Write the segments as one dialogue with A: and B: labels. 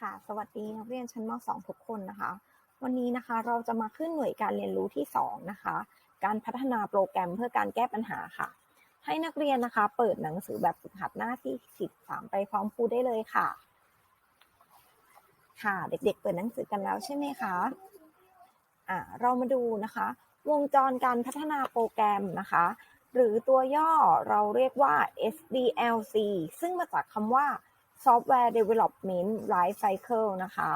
A: ค่ะสวัสดีนักเรียนชั้นม .2 ทุกคนนะคะ วันนี้นะคะเราจะมาขึ้นหน่วยการเรียนรู้ที่ 2 นะคะ การพัฒนาโปรแกรมเพื่อการแก้ปัญหาค่ะ ให้นักเรียนนะคะเปิดหนังสือแบบฝึกหัดหน้าที่ 13 ไปพร้อมครูได้เลยค่ะ ค่ะเด็กๆเปิดหนังสือกันแล้วใช่ไหมคะอ่าเรามาดูนะคะ วงจรการพัฒนาโปรแกรมนะคะ หรือตัวย่อเราเรียกว่า SDLC ซึ่งมาจากคำว่า Software Development Life Cycle นะคะ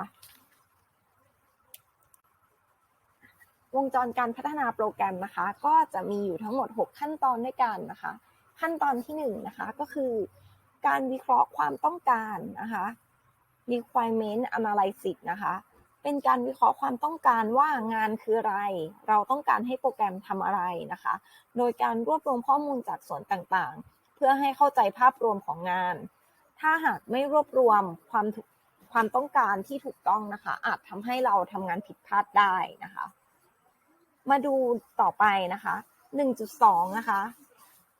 A: วงจรการพัฒนาโปรแกรมนะคะ ก็จะมีอยู่ทั้งหมด 6 ขั้นตอนด้วยกันนะคะ ขั้นตอนที่1นนะคะก็คือ การวิเคราะห์ความต้องการนะคะ requirement analysis นะคะ เป็นการวิเคราะห์ความต้องการว่างานคืออะไร เราต้องการให้โปรแกรมทำอะไรนะคะ โดยการรวบรวมข้อมูลจากส่วนต่างๆ เพื่อให้เข้าใจภาพรวมของงาน ถ้าหากไม่รวบรวมความความต้องการที่ถูกต้องนะคะ อาจทำให้เราทำงานผิดพลาดได้นะคะ มาดูต่อไปนะคะ 1.2 นะคะ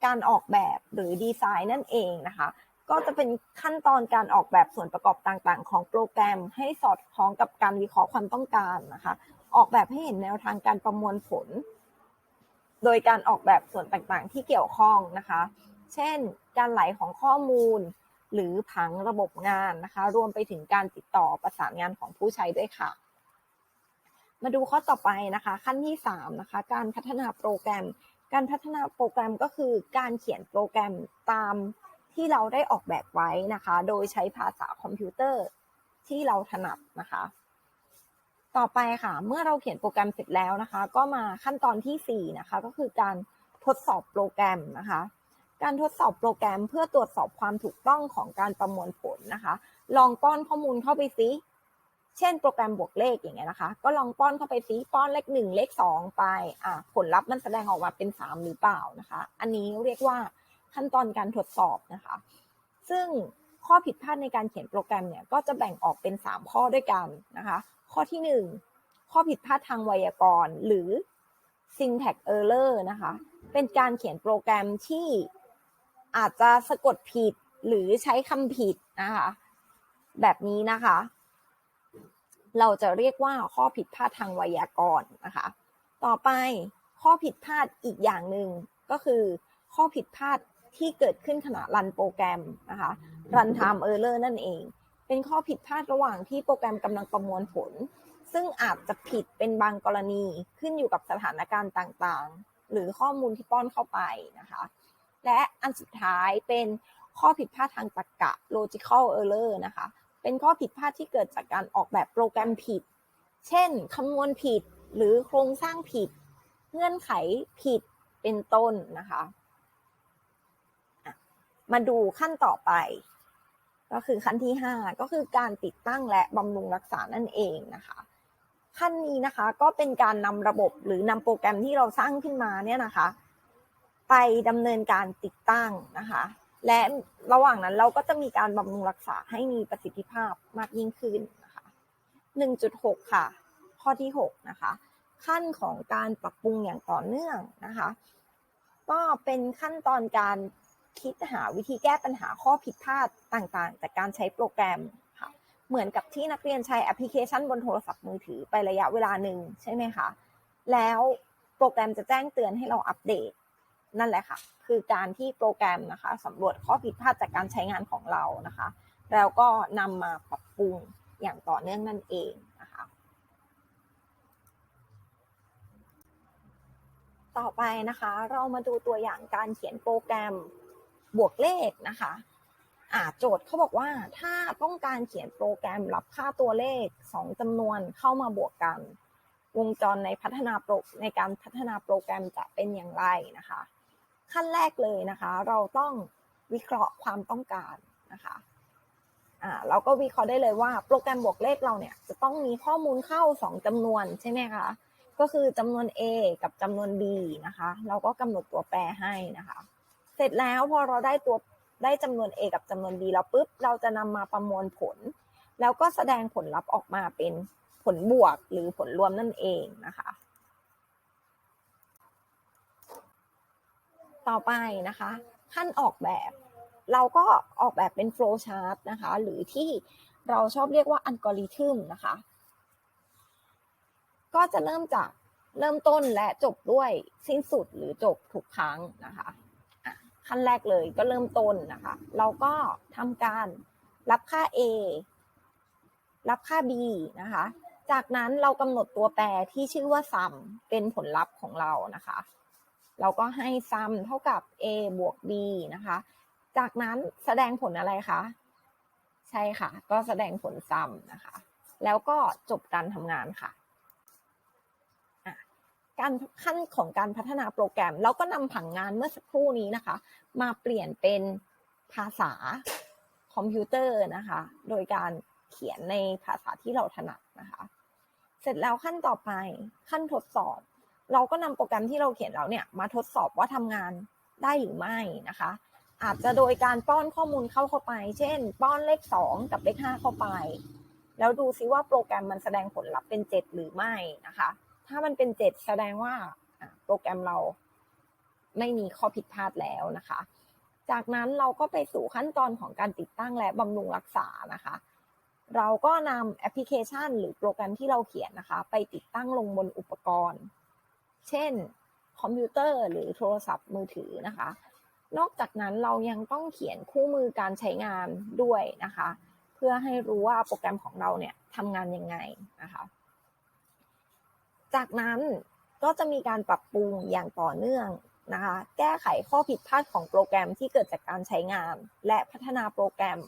A: การออกแบบหรือดีไซน์นั่นเองนะคะ ก็จะเป็นขั้นตอนการออกแบบส่วนประกอบต่างๆ ของโปรแกรมให้สอดคล้องกับการวิเคราะห์ความต้องการนะคะ ออกแบบให้เห็นแนวทางการประมวลผล โดยการออกแบบส่วนต่างๆ ที่เกี่ยวข้องนะคะ เช่น การไหลของข้อมูล หรือผังระบบงานนะคะ รวมไปถึงการติดต่อประสานงานของผู้ใช้ด้วยค่ะ มาดูข้อต่อไปนะคะ ขั้นที่3นะคะ การพัฒนาโปรแกรม การพัฒนาโปรแกรมก็คือการเขียนโปรแกรมตามที่เราได้ออกแบบไว้นะคะ โดยใช้ภาษาคอมพิวเตอร์ที่เราถนัดนะคะ ต่อไปค่ะ เมื่อเราเขียนโปรแกรมเสร็จแล้วนะคะ ก็มาขั้นตอนที่4นะคะ ก็คือการทดสอบโปรแกรมนะคะ การทดสอบโปรแกรมเพื่อตรวจสอบความถูกต้องของการประมวลผลนะคะ ลองป้อนข้อมูลเข้าไปซิเช่นโปรแกรมบวกเลขอย่างเงี้ยนะคะ ก็ลองป้อนเข้าไปซิป้อนเลขหนึ่งเลขสองไปอ่าผลลัพธ์มันแสดงออกมาเป็นสามหรือเปล่านะคะ อันนี้เรียกว่าขั้นตอนการทดสอบนะคะ ซึ่งข้อผิดพลาดในการเขียนโปรแกรมเนี่ยก็จะแบ่งออกเป็น 3 ข้อด้วยกันนะคะ ข้อที่ 1 ข้อผิดพลาดทางไวยากรณ์ หรือ syntax error นะคะ เป็นการเขียนโปรแกรมที่ อาจจะสะกดผิดหรือใช้คำผิดนะคะ แบบนี้นะคะ เราจะเรียกว่าข้อผิดพลาดทางไวยากรณ์นะคะ ต่อไปข้อผิดพลาดอีกอย่างหนึ่งก็คือ ข้อผิดพลาดที่เกิดขึ้นขณะรันโปรแกรมนะคะ run time error นั่นเอง เป็นข้อผิดพลาดระหว่างที่โปรแกรมกำลังประมวลผล ซึ่งอาจจะผิดเป็นบางกรณีขึ้นอยู่กับสถานการณ์ต่างๆ หรือข้อมูลที่ป้อนเข้าไปนะคะ และอันสุดท้ายเป็นข้อผิดพลาดทางตรรกะ logical error นะคะ เป็นข้อผิดพลาดที่เกิดจากการออกแบบโปรแกรมผิด เช่นคำนวณผิดหรือโครงสร้างผิด เงื่อนไขผิดเป็นต้นนะคะ มาดูขั้นต่อไป ก็คือขั้นที่ 5 ก็คือการติดตั้งและบำรุงรักษานั่นเองนะคะขั้นนี้นะคะก็เป็นการนำระบบหรือนำโปรแกรมที่เราสร้างขึ้นมาเนี่ยนะคะ ไปดำเนินการติดตั้งนะคะ และระหว่างนั้นเราก็จะมีการบำรุงรักษาให้มีประสิทธิภาพมากยิ่งขึ้นนะคะ 1.6 ค่ะ ข้อที่ 6 นะคะ ขั้นของการปรับปรุงอย่างต่อเนื่องนะคะ ก็เป็นขั้นตอนการคิดหาวิธีแก้ปัญหาข้อผิดพลาดต่างๆ จากการใช้โปรแกรมค่ะ เหมือนกับที่นักเรียนใช้แอปพลิเคชันบนโทรศัพท์มือถือไประยะเวลาหนึ่งใช่ไหมคะ แล้วโปรแกรมจะแจ้งเตือนให้เราอัปเดต นั่นแหละค่ะ คือการที่โปรแกรมนะคะสำรวจข้อผิดพลาดจากการใช้งานของเรานะคะ แล้วก็นำมาปรับปรุงอย่างต่อเนื่องนั่นเองนะคะ ต่อไปนะคะ เรามาดูตัวอย่างการเขียนโปรแกรมบวกเลขนะคะอ่าโจทย์เขาบอกว่าถ้าต้องการเขียนโปรแกรมรับค่าตัวเลข 2จำนวนเข้ามาบวกกัน วงจรในพัฒนาโปรในการพัฒนาโปรแกรมจะเป็นอย่างไรนะคะ ขั้นแรกเลยนะคะ เราต้องวิเคราะห์ความต้องการนะคะอ่าเราก็วิเคราะห์ได้เลยว่าโปรแกรมบวกเลขเราเนี่ยจะต้องมีข้อมูลเข้า 2จำนวนใช่ไหมคะก็คือจำนวน A กับจำนวน B นะคะ เราก็กำหนดตัวแปรให้นะคะ เสร็จแล้วพอเราได้ตัวได้จำนวน A กับจำนวน B แล้วปุ๊บเราจะนำมาประมวลผล แล้วก็แสดงผลลัพธ์ออกมาเป็นผลบวกหรือผลรวมนั่นเองนะคะ ต่อไปนะคะ ขั้นออกแบบ เราก็ออกแบบเป็นโฟล์ชาร์ตนะคะ หรือที่เราชอบเรียกว่าอัลกอริทึมนะคะ ก็จะเริ่มจากเริ่มต้นและจบด้วยสิ้นสุดหรือจบทุกครั้งนะคะอะขั้นแรกเลยก็เริ่มต้นนะคะ เราก็ทำการรับค่า A รับค่า B นะคะ จากนั้นเรากำหนดตัวแปรที่ชื่อว่า sum เป็นผลลัพธ์ของเรานะคะ เราก็ให้ sum เท่ากับ a บวก b นะคะ จากนั้นแสดงผลอะไรคะ ใช่ค่ะ ก็แสดงผล sum นะคะ แล้วก็จบการทำงานค่ะ การขั้นของการพัฒนาโปรแกรม เราก็นำผังงานเมื่อสักครู่นี้นะคะ มาเปลี่ยนเป็นภาษาคอมพิวเตอร์นะคะ โดยการเขียนในภาษาที่เราถนัดนะคะ เสร็จแล้วขั้นต่อไปขั้นทดสอบ เราก็นำโปรแกรมที่เราเขียนแล้วเนี่ยมาทดสอบว่าทำงานได้หรือไม่นะคะ อาจจะโดยการป้อนข้อมูลเข้าเข้าไป เช่น ป้อนเลข 2 กับเลข 5 เข้าไป แล้วดูซิว่าโปรแกรมมันแสดงผลลัพธ์เป็น 7 หรือไม่นะคะ ถ้ามันเป็น 7 แสดงว่าโปรแกรมเราไม่มีข้อผิดพลาดแล้วนะคะ จากนั้นเราก็ไปสู่ขั้นตอนของการติดตั้งและบำรุงรักษานะคะ เราก็นำแอปพลิเคชัน หรือโปรแกรมที่เราเขียนนะคะ ไปติดตั้งลงบนอุปกรณ์ เช่นคอมพิวเตอร์หรือโทรศัพท์มือถือนะคะ นอกจากนั้นเรายังต้องเขียนคู่มือการใช้งานด้วยนะคะ เพื่อให้รู้ว่าโปรแกรมของเราเนี่ยทำงานยังไงนะคะ จากนั้นก็จะมีการปรับปรุงอย่างต่อเนื่องนะคะ แก้ไขข้อผิดพลาดของโปรแกรมที่เกิดจากการใช้งาน และพัฒนาโปรแกรม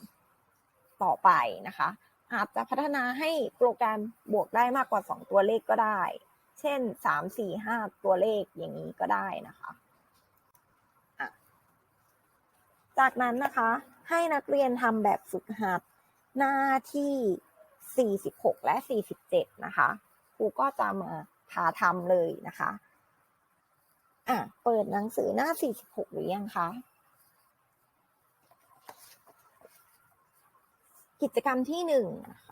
A: ต่อไปนะคะ อาจจะพัฒนาให้โปรแกรมบวกได้มากกว่า 2 ตัวเลขก็ได้ เช่น3 4 5ตัวเลขอย่างนี้ก็ได้นะคะะจากนั้นนะคะ ให้นักเรียนทำแบบฝึกหัดหน้าที่ 46 และ 47 นะคะครูก็จะมาพาทำเลยนะคะอะเปิดหนังสือหน้า 46 หรือยังคะ กิจกรรมที่หนึ่ง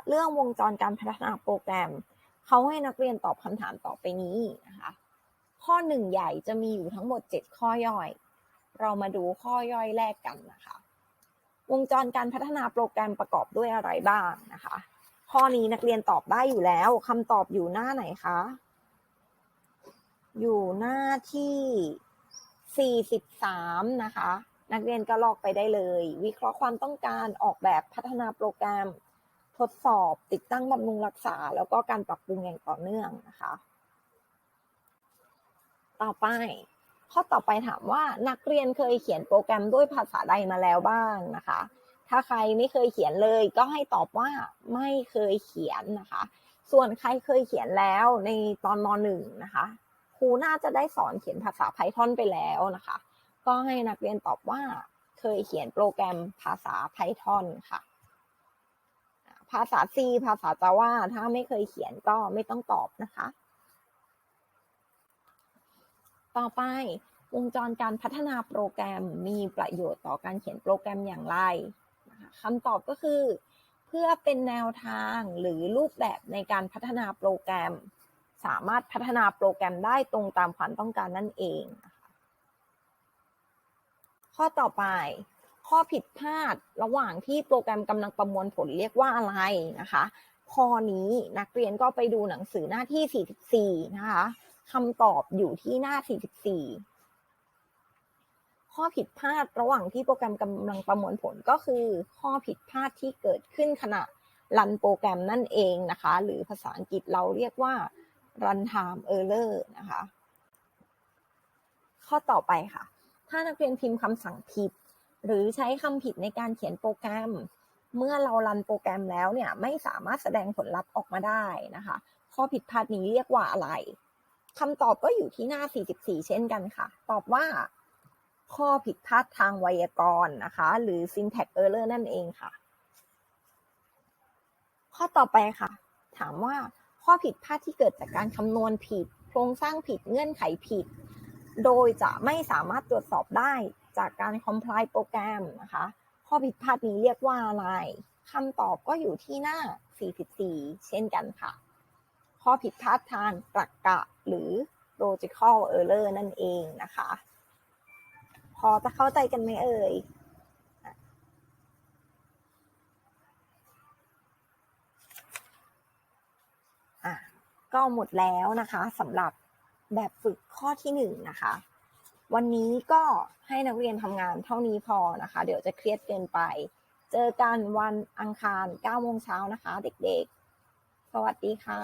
A: เรื่องวงจรการพัฒนาโปรแกรม เขาให้นักเรียนตอบคำถามต่อไปนี้นะคะ ข้อหนึ่งใหญ่จะมีอยู่ทั้งหมด 7 ข้อย่อย เรามาดูข้อย่อยแรกกันนะคะ วงจรการพัฒนาโปรแกรมประกอบด้วยอะไรบ้างนะคะ ข้อนี้นักเรียนตอบได้อยู่แล้วคำตอบอยู่หน้าไหนคะ อยู่หน้าที่ 43 นะคะ นักเรียนก็ลอกไปได้เลย วิเคราะห์ความต้องการออกแบบพัฒนาโปรแกรม ทดสอบ ติดตั้งบำรุงรักษา แล้วก็การปรับปรุงอย่างต่อเนื่องนะคะ ต่อไป ข้อต่อไปถามว่านักเรียนเคยเขียนโปรแกรมด้วยภาษาใดมาแล้วบ้างนะคะ ถ้าใครไม่เคยเขียนเลย ก็ให้ตอบว่าไม่เคยเขียนนะคะ ส่วนใครเคยเขียนแล้วในตอนมหนึ่งนะคะครูน่าจะได้สอนเขียนภาษา Python ไปแล้วนะคะ ก็ให้นักเรียนตอบว่าเคยเขียนโปรแกรมภาษา Python ค่ะ ภาษา C ภาษา Java ถ้าไม่เคยเขียนก็ไม่ต้องตอบนะคะ ต่อไปวงจรการพัฒนาโปรแกรมมีประโยชน์ต่อการเขียนโปรแกรมอย่างไรคำตอบก็คือ เพื่อเป็นแนวทางหรือรูปแบบในการพัฒนาโปรแกรม สามารถพัฒนาโปรแกรมได้ตรงตามความต้องการนั่นเอง ข้อต่อไป ข้อผิดพลาดระหว่างที่โปรแกรมกำลังประมวลผลเรียกว่าอะไรนะคะข้อนี้นักเรียนก็ไปดูหนังสือหน้าที่ 44 นะคะคำตอบอยู่ที่หน้า 44 ข้อผิดพลาดระหว่างที่โปรแกรมกำลังประมวลผลก็คือ ข้อผิดพลาดที่เกิดขึ้นขณะรันโปรแกรมนั่นเองนะคะ หรือภาษาอังกฤษเราเรียกว่า runtime error นะคะ ข้อต่อไปค่ะ ถ้านักเรียนพิมพ์คำสั่งผิด หรือใช้คำผิดในการเขียนโปรแกรม เมื่อเรารันโปรแกรมแล้วเนี่ยไม่สามารถแสดงผลลัพธ์ออกมาได้นะคะ ข้อผิดพลาดนี้เรียกว่าอะไรคำตอบก็อยู่ที่หน้า 44 เช่นกันค่ะ ตอบว่า ข้อผิดพลาดทางไวยากรณ์นะคะ หรือ syntax error นั่นเองค่ะ ข้อต่อไปค่ะ ถามว่าข้อผิดพลาดที่เกิดจากการคำนวณผิด โครงสร้างผิดเงื่อนไขผิด โดยจะไม่สามารถตรวจสอบได้ จากการ comply โปรแกรมนะคะ ข้อผิดพลาดนี้เรียกว่าอะไรคำตอบก็อยู่ที่หน้า 44 เช่นกันค่ะ ข้อผิดพลาดทางตรรกกะหรือ logical error นั่นเองนะคะ พอจะเข้าใจกันไหมเอ่ยก็หมดแล้วนะคะสำหรับแบบฝึกข้อที่1นนะคะ วันนี้ก็ให้นักเรียนทำงานเท่านี้พอนะคะ เดี๋ยวจะเครียดเกินไป เจอกันวันอังคาร9โมงเช้านะคะ เด็กๆ สวัสดีค่ะ